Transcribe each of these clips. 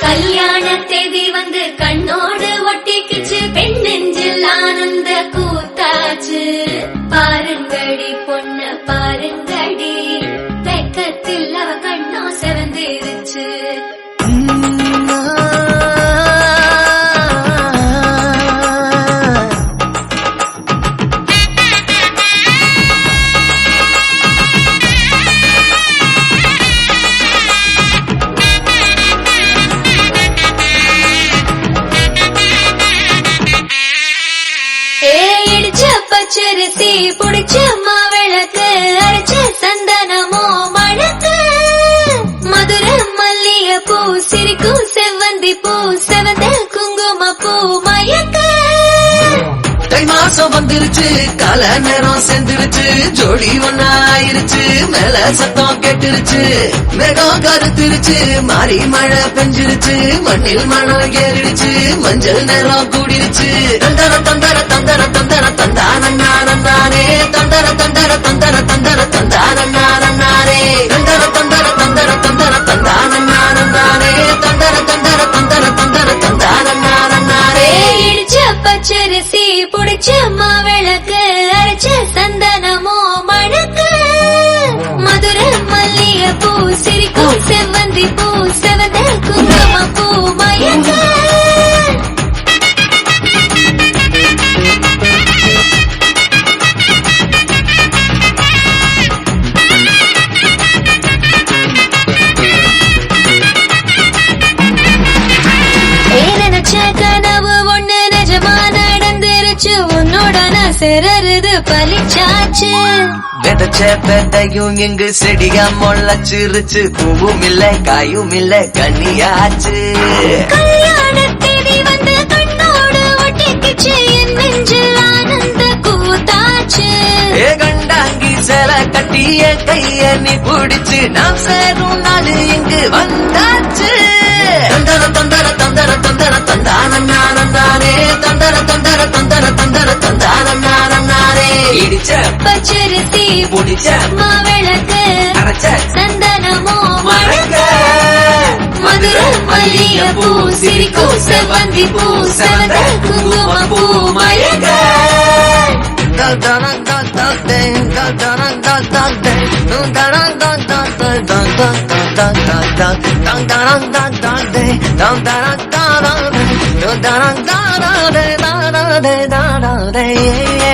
கல்யாண தேதி வந்து கண்ணோடு ஒட்டிக்கிச்சு. பெண் நெஞ்சில் ஆனந்த கூத்தாச்சு. பாருங்கடி பொண்ணு பாருங்கடி. வெக்கத்தில் அவ கண்ணோ செவந்திருச்சு பச்சரிசி புடிச்ச மாவிளக்கு அரைச்ச சந்தனமோ மணக்கு. மதுர மல்லிய பூ சிரிக்கும் செவ்வந்தி பூ செவந்த குங்கும பூ மயக்க மாசம் வந்துருச்சு கல நேரம் சேர்ந்துருச்சு ஜோடி ஒன்னா ஆயிருச்சு மேல சத்தம் கெட்டுருச்சு மேகம் கருத்துருச்சு மாறி மழை பெஞ்சிருச்சு மண்ணில் மணம் ஏறிடுச்சு மஞ்சள் நேரம் கூடிருச்சு. தந்தர தந்தர தந்தர தந்தர தந்தானே தந்தர தந்தர தந்தர தந்தர தந்தானே சிரிக்கும் சிறருது பலிச்சாச்சு விதைச்ச பெதையும் இங்கு செடியா முளைச்சிருச்சு பூவும் இல்ல காயும் இல்ல கனியாச்சு கண்டாங்கி சில கட்டிய கைய நீ பிடிச்சு நாம் சேரும் நாள் இங்கு வந்தாச்சு தந்தர தந்தர தந்தர தந்தர தந்தானே பச்சரிசி புடிச்ச மாவிளக்கு அரைச்ச சந்தனமோ மழக்க மதுர மல்லிய பூ சிரிக்கும் செவ்வந்தி பூ செவந்த குங்கும பூ மயக்க. ஏ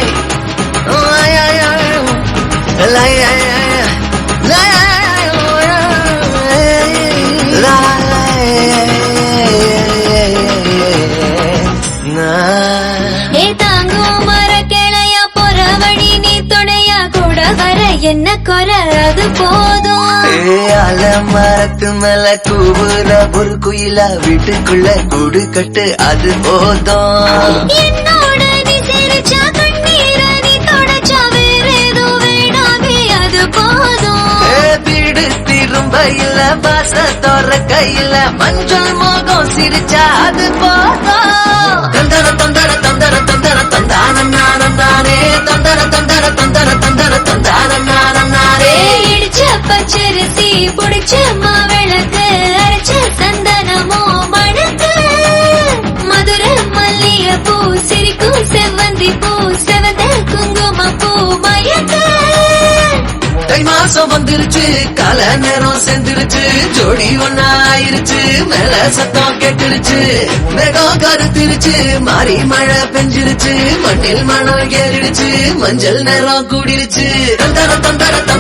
என்ன குறை? அது போதும். அல மரத்து மேல கூவுற ஒரு குயில வீட்டுக்குள்ள கூடு கட்டு அது போதும். என்னோட நீ சிரிச்சா கண்ணீர நீ தொடச்சா வேற ஏதோ வேணாமே அது போதும். ஏ, வீடு திரும்ப இல்ல பாச தோற கையில மஞ்சள் மோகம் சிரிச்சா அது போதும். தந்தர தந்தர தந்தர வந்துருச்சு. கல நேரம் செஞ்சிருச்சு. ஜோடி ஒன்னா ஆயிருச்சு மேல சத்தம் கெட்டுருச்சு. மேகம் கருத்திருச்சு. மாறி மழை பெஞ்சிருச்சு. மண்ணில் மணம் ஏறிடுச்சு. மஞ்சள் நேரம் கூடிருச்சு. தந்தர தந்தர தந்தர.